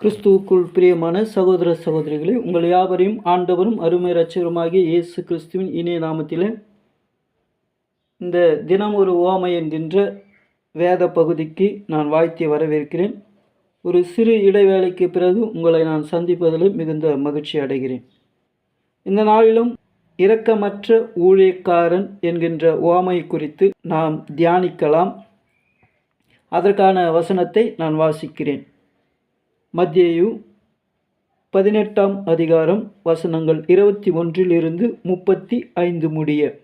கிறிஸ்துவுக்குள் பிரியமான சகோதர சகோதரிகளே உங்கள் யாவரையும் ஆண்டவரும் அருமை ரச்சகருமாகிய இயேசு கிறிஸ்துவின் இணைய நாமத்தில் இந்த தினம் ஒரு ஓமை என்கின்ற வேத பகுதிக்கு நான் வாழ்த்தி வரவேற்கிறேன். ஒரு சிறு இடைவேளைக்கு பிறகு உங்களை நான் சந்திப்பதில் மிகுந்த மகிழ்ச்சி அடைகிறேன். இந்த நாளிலும் இரக்கமற்ற ஊழியக்காரன் என்கின்ற ஓமை குறித்து நாம் தியானிக்கலாம். அதற்கான வசனத்தை நான் வாசிக்கிறேன். மத்தியு பதினெட்டாம் அதிகாரம் வசனங்கள் இருபத்தி ஒன்றிலிருந்து முப்பத்தி ஐந்து முடிய.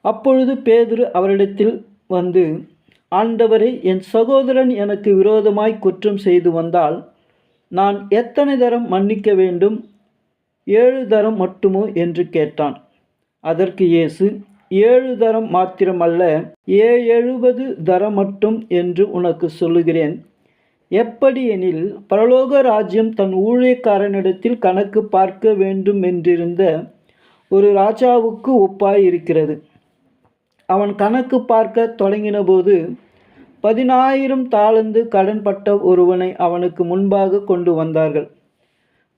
அப்பொழுது பேதுரு அவரிடத்தில் வந்து ஆண்டவரை என் சகோதரன் எனக்கு விரோதமாய் குற்றம் செய்து வந்தால் நான் எத்தனை தரம் மன்னிக்க வேண்டும்? ஏழு தரம் மட்டுமோ? என்று கேட்டான். அதற்கு இயேசு ஏழு தரம் மாத்திரமல்ல ஏ எழுபது தரம் மட்டும் என்று உனக்கு சொல்லுகிறேன். எப்படி எனில் பரலோக ராஜ்யம் தன் ஊழியக்காரனிடத்தில் கணக்கு பார்க்க வேண்டும் என்றிருந்த ஒரு ராஜாவுக்கு ஒப்பாய் இருக்கிறது அவன் கணக்கு பார்க்க தொடங்கினபோது பதினாயிரம் தாளந்து கடன்பட்ட ஒருவனை அவனுக்கு முன்பாக கொண்டு வந்தார்கள்.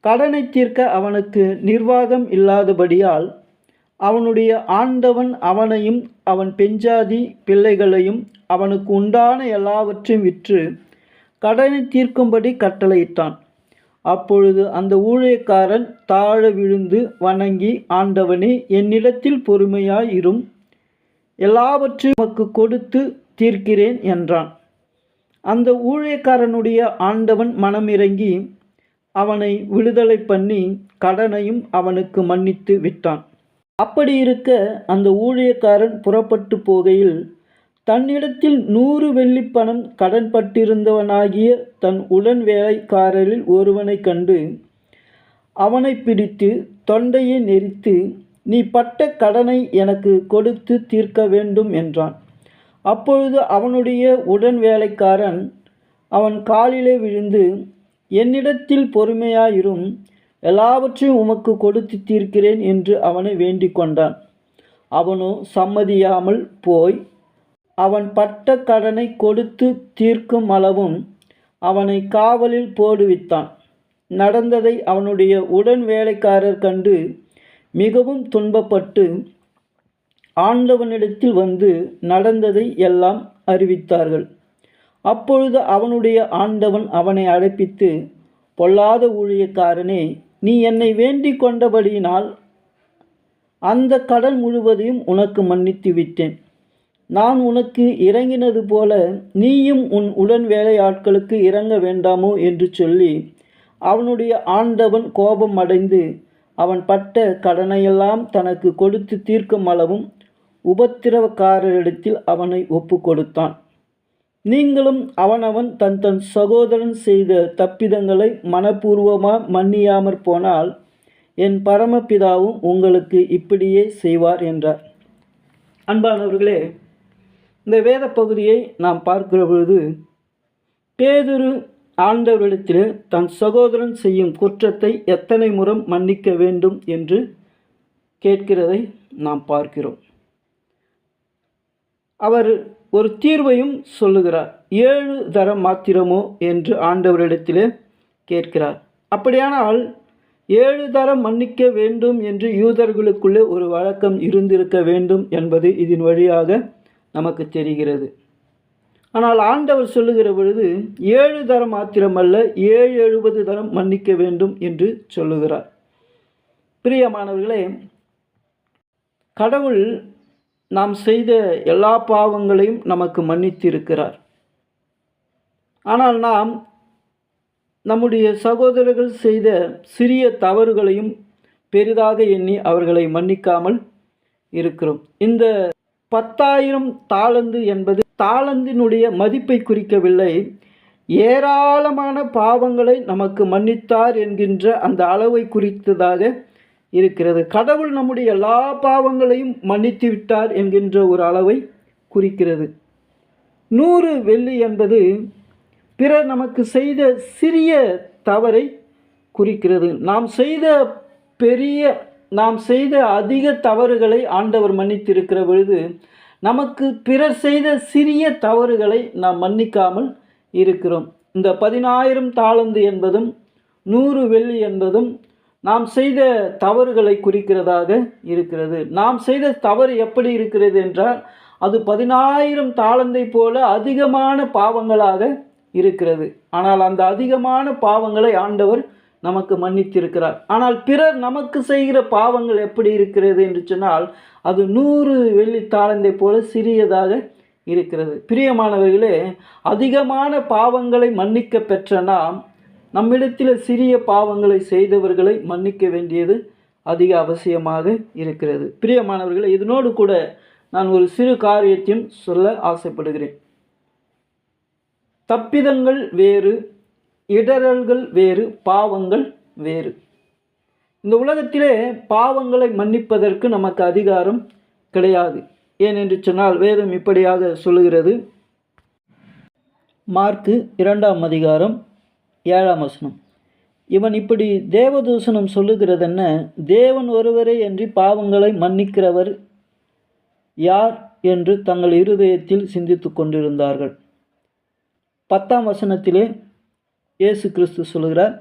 கடனை தீர்க்க அவனுக்கு நிர்வாகம் இல்லாதபடியால் அவனுடைய ஆண்டவன் அவனையும் அவன் பெஞ்சாதி பிள்ளைகளையும் அவனுக்கு உண்டான எல்லாவற்றையும் விற்று கடனை தீர்க்கும்படி கட்டளையிட்டான். அப்பொழுது அந்த ஊழியக்காரன் தாழ விழுந்து வணங்கி ஆண்டவனே என்னிடத்தில் பொறுமையாயிரும். எல்லாவற்றையும் உமக்கு கொடுத்து தீர்க்கிறேன் என்றான். அந்த ஊழியக்காரனுடைய ஆண்டவன் மனமிறங்கி அவனை விடுதலை பண்ணி கடனையும் அவனுக்கு மன்னித்து விட்டான். அப்படி இருக்க அந்த ஊழியக்காரன் புறப்பட்டு போகையில் தன்னிடத்தில் நூறு வெள்ளிப்பணம் கடன்பட்டிருந்தவனாகிய தன் உடன் வேலைக்காரரில் ஒருவனை கண்டு அவனை பிடித்து தொண்டையை நெரித்து நீ பட்ட கடனை எனக்கு கொடுத்து தீர்க்க வேண்டும் என்றான். அப்பொழுது அவனுடைய உடன் வேலைக்காரன் அவன் காலிலே விழுந்து என்னிடத்தில் பொறுமையாயிரும் எல்லாவற்றையும் உமக்கு கொடுத்து தீர்க்கிறேன் என்று அவனை வேண்டிக் கொண்டான். அவனோ சம்மதியாமல் போய் அவன் பட்ட கடனை கொடுத்து தீர்க்கும் அளவும் அவனை காவலில் போடுவித்தான். நடந்ததை அவனுடைய உடன் வேலைக்காரர் கண்டு மிகவும் துன்பப்பட்டு ஆண்டவனிடத்தில் வந்து நடந்ததை எல்லாம் அறிவித்தார்கள். அப்பொழுது அவனுடைய ஆண்டவன் அவனை அழைப்பித்து பொல்லாத ஊழியக்காரனே நீ என்னை வேண்டி கொண்டபடியினால் அந்த கடன் முழுவதையும் உனக்கு மன்னித்து விட்டேன். நான் உனக்கு இறங்கினது போல நீயும் உன் உடன் வேலையாட்களுக்கு இறங்க வேண்டாமோ என்று சொல்லி அவனுடைய ஆண்டவன் கோபம் அடைந்து அவன் பட்ட கடனையெல்லாம் தனக்கு கொடுத்து தீர்க்கும் அளவும் உபத்திரவக்காரரிடத்தில் அவனை ஒப்பு கொடுத்தான் நீங்களும் அவனவன் தன் தன் சகோதரன் செய்த தப்பிதங்களை மனப்பூர்வமாக மன்னியாமற் போனால் என் பரமபிதாவும் உங்களுக்கு இப்படியே செய்வார் என்றார். அன்பானவர்களே இந்த வேத பகுதியை நாம் பார்க்கிற பொழுது பேதுரு ஆண்டவரிடத்தில் தன் சகோதரன் செய்யும் குற்றத்தை எத்தனை முறம் மன்னிக்க வேண்டும் என்று கேட்கிறதை நாம் பார்க்கிறோம். அவர் ஒரு தீர்வையும் சொல்லுகிறார். ஏழு தரம் மாத்திரமோ என்று ஆண்டவரிடத்திலே கேட்கிறார். அப்படியானால் ஏழு தரம் மன்னிக்க வேண்டும் என்று யூதர்களுக்குள்ளே ஒரு வழக்கம் இருந்திருக்க வேண்டும் என்பது இதன் வழியாக நமக்கு தெரிகிறது. ஆனால் ஆண்டவர் சொல்லுகிற பொழுது ஏழு தரம் மாத்திரமல்ல ஏழு எழுபது தரம் மன்னிக்க வேண்டும் என்று சொல்லுகிறார். பிரியமானவர்களே கடவுள் நாம் செய்த எல்லா பாவங்களையும் நமக்கு மன்னித்திருக்கிறார். ஆனால் நாம் நம்முடைய சகோதரர்கள் செய்த சிறிய தவறுகளையும் பெரிதாக எண்ணி அவர்களை மன்னிக்காமல் இருக்கிறோம். இந்த பத்தாயிரம் தாளந்து என்பது தாளந்தினுடைய மதிப்பை குறிக்கவில்லை. ஏராளமான பாவங்களை நமக்கு மன்னித்தார் என்கின்ற அந்த அளவை குறித்ததாக இருக்கிறது. கடவுள் நம்முடைய எல்லா பாவங்களையும் மன்னித்து விட்டார் என்கின்ற ஒரு அளவை குறிக்கிறது. நூறு வெள்ளி என்பது பிறர் நமக்கு செய்த சிறிய தவறை குறிக்கிறது. நாம் செய்த பெரிய நாம் செய்த அதிக தவறுகளை ஆண்டவர் மன்னித்திருக்கிற பொழுது நமக்கு பிறர் செய்த சிறிய தவறுகளை நாம் மன்னிக்காமல் இருக்கிறோம். இந்த பதினாயிரம் தாளந்து என்பதும் நூறு வெள்ளி என்பதும் நாம் செய்த தவறுகளை குறிக்கிறதாக இருக்கிறது. நாம் செய்த தவறு எப்படி இருக்கிறது என்றால் அது பதினாயிரம் தாளந்தை போல அதிகமான பாவங்களாக இருக்கிறது. ஆனால் அந்த அதிகமான பாவங்களை ஆண்டவர் நமக்கு மன்னித்திருக்கிறார். ஆனால் பிறர் நமக்கு செய்கிற பாவங்கள் எப்படி இருக்கிறது என்று சொன்னால் அது நூறு வெள்ளி தாளந்தை போல சிறியதாக இருக்கிறது. பிரியமானவர்களே அதிகமான பாவங்களை மன்னிக்க பெற்ற நாம் நம்மிடத்தில் சிறிய பாவங்களை செய்தவர்களை மன்னிக்க வேண்டியது அதிக அவசியமாக இருக்கிறது. பிரியமானவர்களே இதனோடு கூட நான் ஒரு சிறு காரியத்தையும் சொல்ல ஆசைப்படுகிறேன். தப்பிதங்கள் வேறு இடரல்கள் வேறு பாவங்கள் வேறு. இந்த உலகத்திலே பாவங்களை மன்னிப்பதற்கு நமக்கு அதிகாரம் கிடையாது. ஏனென்று சொன்னால் வேதம் இப்படியாக சொல்லுகிறது. மார்க்கு இரண்டாம் அதிகாரம் ஏழாம் வசனம். இவன் இப்படி தேவதூஷணம் சொல்லுகிறதென்ன தேவன் ஒருவரே என்று பாவங்களை மன்னிக்கிறவர் யார் என்று தங்கள் இருதயத்தில் சிந்தித்து கொண்டிருந்தார்கள். பத்தாம் வசனத்திலே இயேசு கிறிஸ்து சொல்கிறார்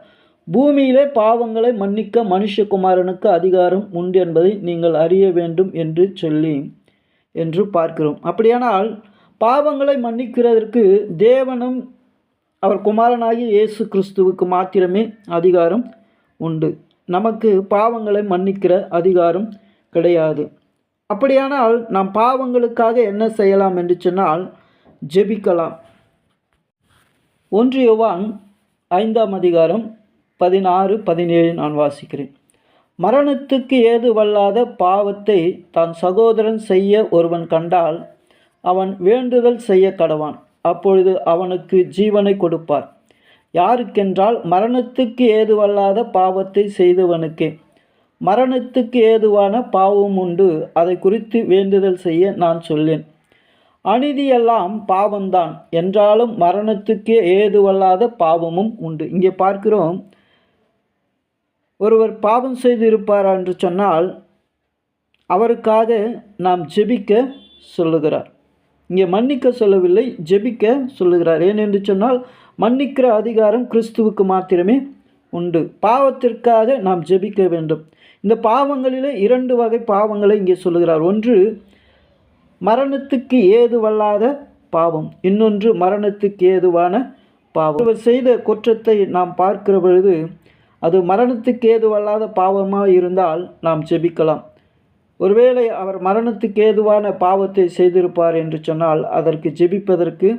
பூமியிலே பாவங்களை மன்னிக்க மனுஷகுமாரனுக்கு அதிகாரம் உண்டு என்பதை நீங்கள் அறிய வேண்டும் என்று சொல்லி என்று பார்க்கிறோம். அப்படியானால் பாவங்களை மன்னிக்கிறதற்கு தேவனும் அவர் குமாரனாகிய இயேசு கிறிஸ்துவுக்கு மாத்திரமே அதிகாரம் உண்டு. நமக்கு பாவங்களை மன்னிக்கிற அதிகாரம் கிடையாது. அப்படியானால் நாம் பாவங்களுக்காக என்ன செய்யலாம் என்று சொன்னால் ஜெபிக்கலாம். ஒன்று யோவான் ஐந்தாம் அதிகாரம் பதினாறு பதினேழு நான் வாசிக்கிறேன். மரணத்துக்கு ஏதுவல்லாத பாவத்தை தான் சகோதரன் செய்ய ஒருவன் கண்டால் அவன் வேண்டுதல் செய்ய கடவான். அப்பொழுது அவனுக்கு ஜீவனை கொடுப்பார். யாருக்கென்றால் மரணத்துக்கு ஏதுவல்லாத பாவத்தை செய்தவனுக்கே. மரணத்துக்கு ஏதுவான பாவம் உண்டு அதை குறித்து வேண்டுதல் செய்ய நான் சொல்லேன். அநீதியெல்லாம் பாவம்தான். என்றாலும் மரணத்துக்கே ஏதுவல்லாத பாவமும் உண்டு. இங்கே பார்க்கிறோம் ஒருவர் பாவம் செய்திருப்பார் என்று சொன்னால் அவருக்காக நாம் ஜெபிக்க சொல்லுகிறார். இங்கே மன்னிக்க சொல்லவில்லை ஜெபிக்க சொல்லுகிறார். ஏனென்று சொன்னால் மன்னிக்கிற அதிகாரம் கிறிஸ்துவுக்கு மாத்திரமே உண்டு. பாவத்திற்காக நாம் ஜெபிக்க வேண்டும். இந்த பாவங்களிலே இரண்டு வகை பாவங்களை இங்கே சொல்லுகிறார். ஒன்று மரணத்துக்கு ஏதுவல்லாத பாவம். இன்னொன்று மரணத்துக்கு ஏதுவான பாவம். இவர் செய்த குற்றத்தை நாம் பார்க்கிற பொழுது அது மரணத்துக்கு ஏதுவல்லாத பாவமாக இருந்தால் நாம் ஜெபிக்கலாம். ஒருவேளை அவர் மரணத்துக்கு ஏதுவான பாவத்தை செய்திருப்பார் என்று சொன்னால் அதற்கு ஜெபிப்பதற்கு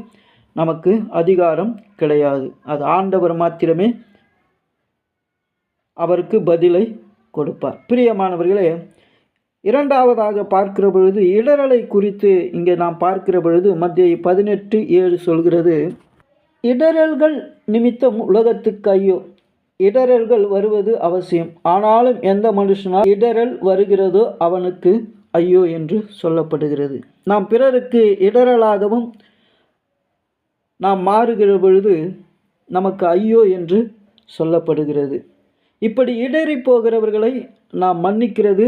நமக்கு அதிகாரம் கிடையாது. அது ஆண்டவர் மாத்திரமே அவருக்கு பதிலை கொடுப்பார். பிரியமானவர்களே இரண்டாவதாக பார்க்கிற பொழுது இடரலை குறித்து இங்கே நாம் பார்க்கிற பொழுது மத்திய பதினெட்டு ஏழு சொல்கிறது. இடரல்கள் நிமித்தம் உலகத்துக்கு ஐயோ இடரல்கள் வருவது அவசியம். ஆனாலும் எந்த மனுஷனால் இடரல் வருகிறதோ அவனுக்கு ஐயோ என்று சொல்லப்படுகிறது. நாம் பிறருக்கு இடரலாகவும் நாம் மாறுகிற பொழுது நமக்கு ஐயோ என்று சொல்லப்படுகிறது. இப்படி இடறி போகிறவர்களை நாம் மன்னிக்கிறது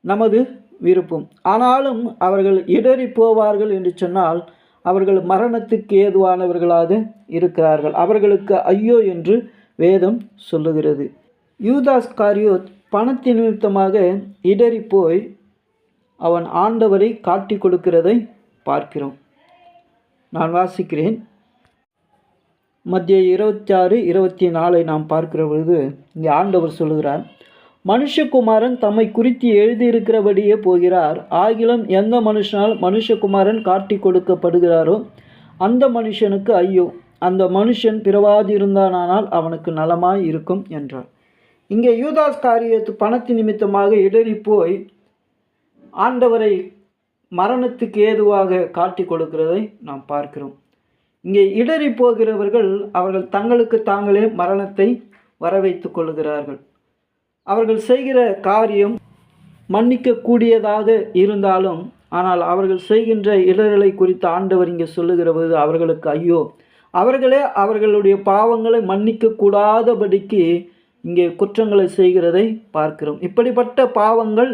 நமது விருப்பம். ஆனாலும் அவர்கள் இடறி போவார்கள் என்று சொன்னால் அவர்கள் மரணத்துக்கு ஏதுவானவர்களாக இருக்கிறார்கள். அவர்களுக்கு ஐயோ என்று வேதம் சொல்லுகிறது. யூதாஸ் காரியோத் பணத்தின் நிமித்தமாக இடறி போய் அவன் ஆண்டவரை காட்டி கொடுக்கிறதை பார்க்கிறோம். நான் வாசிக்கிறேன். மத்திய இருபத்தி ஆறு இருபத்தி நாலை நாம் பார்க்கிற பொழுது இங்கே ஆண்டவர் சொல்லுகிறார் மனுஷகுமாரன் தம்மை குறித்து எழுதியிருக்கிறபடியே போகிறார். ஆகிலும் எந்த மனுஷனால் மனுஷகுமாரன் காட்டி கொடுக்கப்படுகிறாரோ அந்த மனுஷனுக்கு ஐயோ அந்த மனுஷன் பிறவாதிருந்தானால் அவனுக்கு நலமாய் இருக்கும் என்றார். இங்கே யூதாஸ் காரியத்து பணத்து நிமித்தமாக இடறி போய் ஆண்டவரை மரணத்துக்கு ஏதுவாக காட்டி கொடுக்கிறதை நாம் பார்க்கிறோம். இங்கே இடறி போகிறவர்கள் அவர்கள் தங்களுக்கு தாங்களே மரணத்தை வரவைத்து கொள்கிறார்கள். அவர்கள் செய்கிற காரியம் மன்னிக்கக்கூடியதாக இருந்தாலும் ஆனால் அவர்கள் செய்கின்ற இடர்களை குறித்து ஆண்டவர் இங்கே சொல்லுகிற போது அவர்களுக்கு ஐயோ அவர்களே அவர்களுடைய பாவங்களை மன்னிக்க கூடாதபடிக்கு இங்கே குற்றங்களை செய்கிறதை பார்க்கிறோம். இப்படிப்பட்ட பாவங்கள்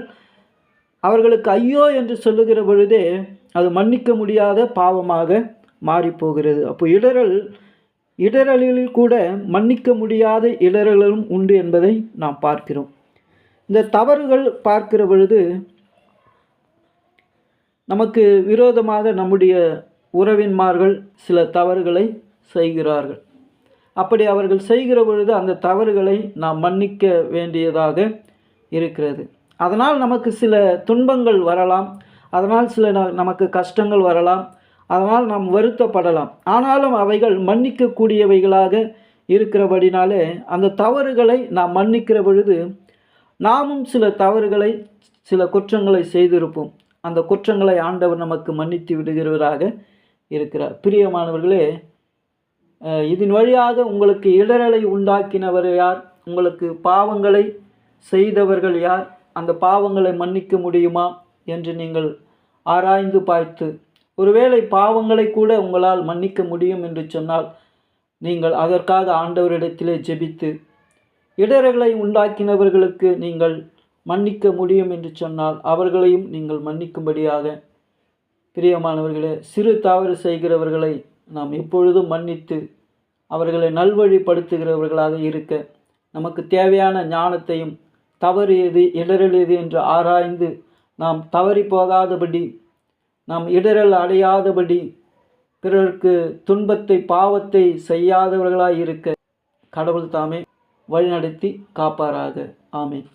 அவர்களுக்கு ஐயோ என்று சொல்லுகிற பொழுதே அது மன்னிக்க முடியாத பாவமாக மாறிப்போகிறது. அப்போ இடரல் இடரலில் கூட மன்னிக்க முடியாத இடரலும் உண்டு என்பதை நாம் பார்க்கிறோம். இந்த தவறுகள் பார்க்கிற பொழுது நமக்கு விரோதமாக நம்முடைய உறவின்மார்கள் சில தவறுகளை செய்கிறார்கள். அப்படி அவர்கள் செய்கிற பொழுது அந்த தவறுகளை நாம் மன்னிக்க வேண்டியதாக இருக்கிறது. அதனால் நமக்கு சில துன்பங்கள் வரலாம். அதனால் சில ந- நமக்கு கஷ்டங்கள் வரலாம். அதனால் நாம் வருத்தப்படலாம். ஆனாலும் அவைகள் மன்னிக்கக்கூடியவைகளாக இருக்கிறபடினாலே அந்த தவறுகளை நாம் மன்னிக்கிற பொழுது நாமும் சில தவறுகளை சில குற்றங்களை செய்திருப்போம். அந்த குற்றங்களை ஆண்டவர் நமக்கு மன்னித்து விடுகிறவராக இருக்கிறார். பிரியமானவர்களே இதன் வழியாக உங்களுக்கு இடரலை உண்டாக்கினவர் யார்? உங்களுக்கு பாவங்களை செய்தவர்கள் யார்? அந்த பாவங்களை மன்னிக்க முடியுமா? என்று நீங்கள் ஆராய்ந்து பார்த்து ஒருவேளை பாவங்களை கூட உங்களால் மன்னிக்க முடியும் என்று சொன்னால் நீங்கள் அதற்காக ஆண்டவரிடத்திலே ஜெபித்து இடர்களை உண்டாக்கினவர்களுக்கு நீங்கள் மன்னிக்க முடியும் என்று சொன்னால் அவர்களையும் நீங்கள் மன்னிக்கும்படியாக. பிரியமானவர்களே சிறு தவறு செய்கிறவர்களை நாம் எப்பொழுதும் மன்னித்து அவர்களை நல்வழிப்படுத்துகிறவர்களாக இருக்க நமக்கு தேவையான ஞானத்தையும் தவறு எது இடரல் எது என்று ஆராய்ந்து நாம் தவறி போகாதபடி நாம் இடரல் அடையாதபடி பிறருக்கு துன்பத்தை பாவத்தை செய்யாதவர்களாய் இருக்க கடவுள் தாமே வழிநடத்தி காப்பாராக. ஆமேன்.